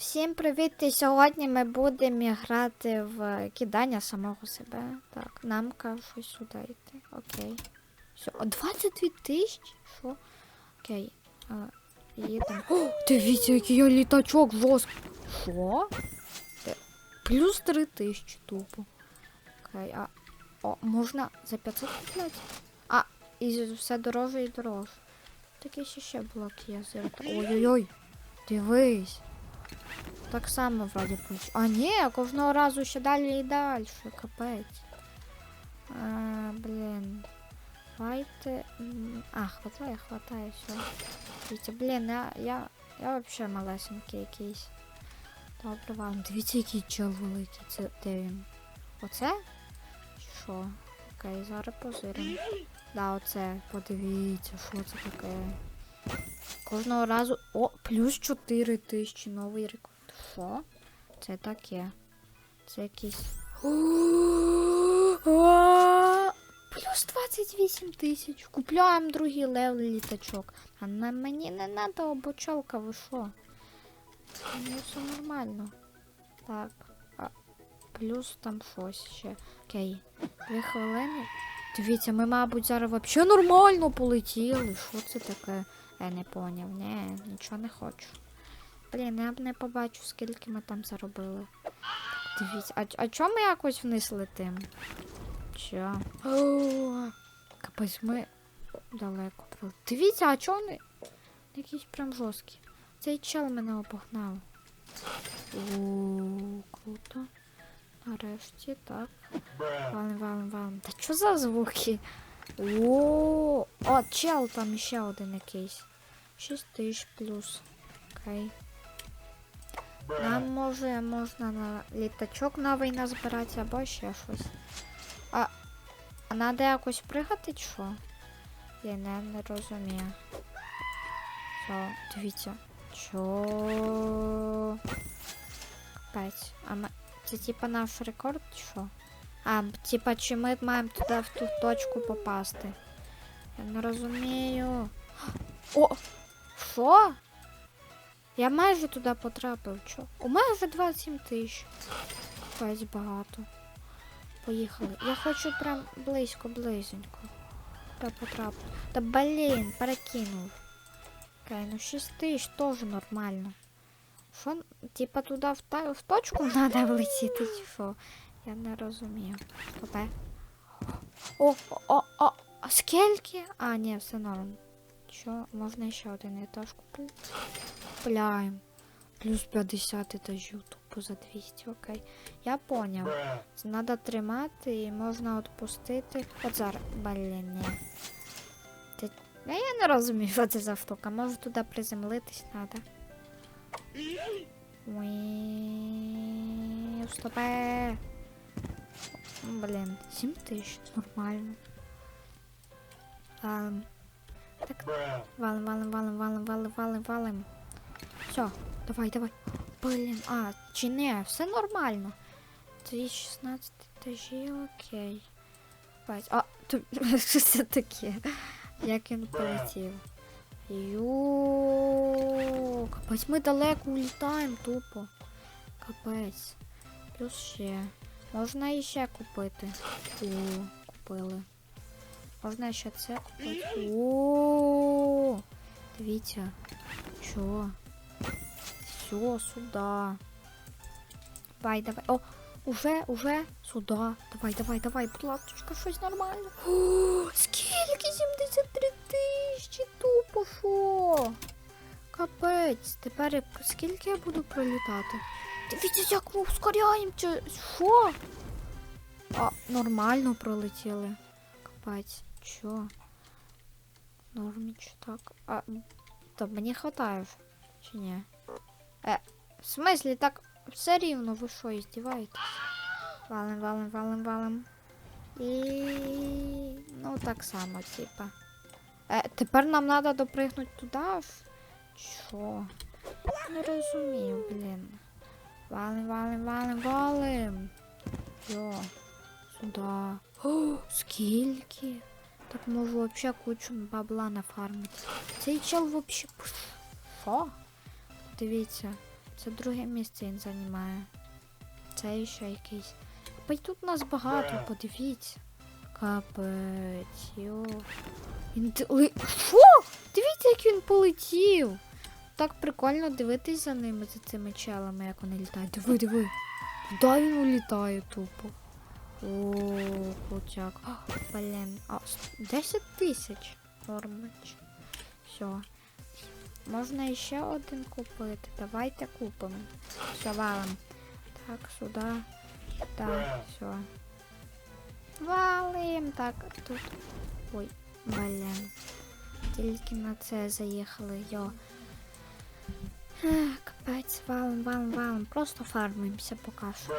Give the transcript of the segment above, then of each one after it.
Всім привіт! І сьогодні ми будемо грати в кидання самого себе. Так, нам кажуть сюди йти. Окей. Все, о, 22 тисячі? Що? Окей. А, їдемо. О, дивіться, який я літачок жорсткий. Що? Плюс 3 тисячі тупо. Окей, а. О, можна за 500 купляти? А, і все дороже і дороже. Такий ще ще блок є. Ой-ой-ой. Дивись. Так само вроді пусть. А ні, кожного разу ще далі і далі. Капець. А, блін. Давайте. А, хватає, хватає, все. Дивіться, блін, я, я, я вообще малесенький якийсь. Добре, вам. Дивіться, який чел великий. Це де він? Оце? Що? Окей, зараз позиримо. Да, оце. Подивіться, що це таке. Кожного разу. О, плюс 4 тисячі новий рекорд. Що? Це таке. Це якийсь. Плюс 28 тисяч. Купляємо другий левел літачок. А на мені не треба обучалка, ви що? Мені все нормально. Так. А, плюс там щось ще. Окей. Дві хвилини. Дивіться, ми, мабуть, зараз взагалі нормально полетіли. Що це таке? Я не поняв. Ні, нічого не хочу. Блін, я б не побачу, скільки ми там заробили. Дивіться, а, а чому ми якось вниз летим? Чо? О, Капець, ми далеко про. Дивіться, а чого вони якісь прям жорсткі? Цей чел мене обогнав. О, круто. Нарешті, так. Валим, валим, валим. Та що за звуки? О, о, чел там ще один якийсь. 6 тисяч плюс. Окей. Нам може можна на літачок новий назбирати або ще щось. А, а треба якось пригати що? Я не, не розумію. Що, дивіться. Чо? Капець. А ми... Це типа наш рекорд що? А, типа, чи ми маємо туди в ту точку попасти? Я не розумію. О! Що? Я майже туди потрапив. Чо? У мене вже 27 тисяч. Капець багато. Поїхали. Я хочу прям близько, близенько. Та потрапити. Та блін, перекинув. Окей, ну 6 тисяч теж нормально. Що, типа туди в, та, в точку треба влетіти, чи що? Я не розумію. Стопе. О, о, о, скільки? А, ні, все норм. Що, можна ще один етаж купити? Купляємо. Плюс 50 етажів, тупо за 200, окей. Я поняв. Це треба тримати і можна відпустити. От зараз, блін. Це... Я, не розумію, що це за штука. Може туди приземлитись треба. Уі, Стопе. Блін, 7 тисяч, нормально. Валим. Так, валим, валим, валим, валим, валим, валим, валим. Все, давай, давай. Блін, а, чи не, все нормально. 216 етажі, окей. А, що це таке? Як він полетів? Йо, капець, ми далеко улітаємо тупо. Капець. Плюс ще. Можна іще купити. О, купили. Можна ще це купити. О, дивіться. Що? Все, сюда. Давай, давай. О, уже, уже сюда. Давай, давай, давай, будь ласка, щось нормально. О, скільки? 73 тисячі тупо що? Капець, тепер скільки я буду пролітати? Дивіться, як ми ускоряємося. Що? А, нормально пролетіли. Капець, що? Норміч, так. А, то мені хватає ж, чи ні? Е, в смислі, так все рівно, ви що, іздіваєтесь? Валим, валим, валим, валим. І. Ну, так само, типа. Е, тепер нам треба допригнути туди. аж? Що? Не розумію, блін. Валим, валим, валим, валим. Йо, сюди. О, скільки? Так можу вообще кучу бабла нафармити. Цей чел вообще. Що? Дивіться. Це друге місце він займає. Це ще якийсь. Бо тут нас багато, подивіться. Капець, йо. Він. Що? Дивіться, як він полетів. Так прикольно дивитись за ними, за цими челами, як вони літають. Диви, диви. Куди він улітає тупо? О, крутяк. А, Блін, а с- 10 тисяч. Нормач. Все. Можна ще один купити. Давайте купимо. Все, валим. Так, сюди. Так, все. Валим. Так, тут. Ой, блін. Тільки на це заїхали, йо. Капець, валим, валим, валим. Просто фармимося поки що.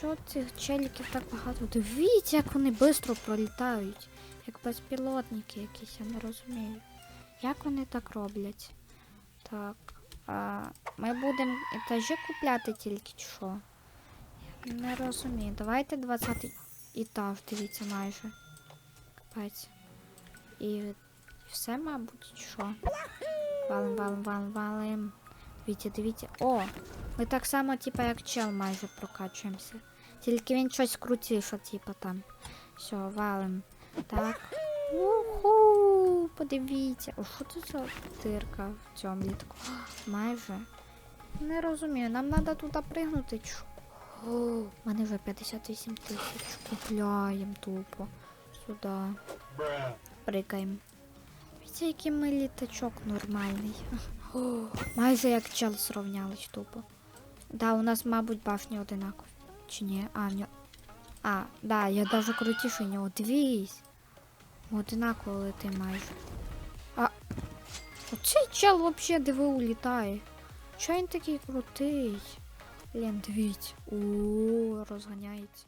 Чого цих челіків так багато? Дивіться, як вони швидко пролітають. Як безпілотники якісь, я не розумію. Як вони так роблять? Так. А, ми будемо етажі купляти тільки чи що? Я не розумію. Давайте 20 етаж, дивіться майже. Капець. І все, мабуть, що? Валим, валим, валим, валим. Дивіться, дивіться. О! Ми так само, типа, як чел майже прокачуємося. Тільки він щось крутіше, типа там. Все, валим. Так. Уху! Подивіться. О, що це за дирка в цьому літку? Майже. Не розумію, нам треба туди пригнути. О, мене вже 58 тисяч. Купляємо тупо. Сюди. Прикаємо. Дивіться, який ми літачок нормальний. О, майже як чел зрівнялись тупо. Да, у нас, мабуть, башні одинакові. Чи ні? А, ні. А, да, я даже крутіше нього. Дивись. Одинаково летим майже. А. Оцей чел вообще диви улітає. Чого він такий крутий? Блін, дивіться. О, розганяється.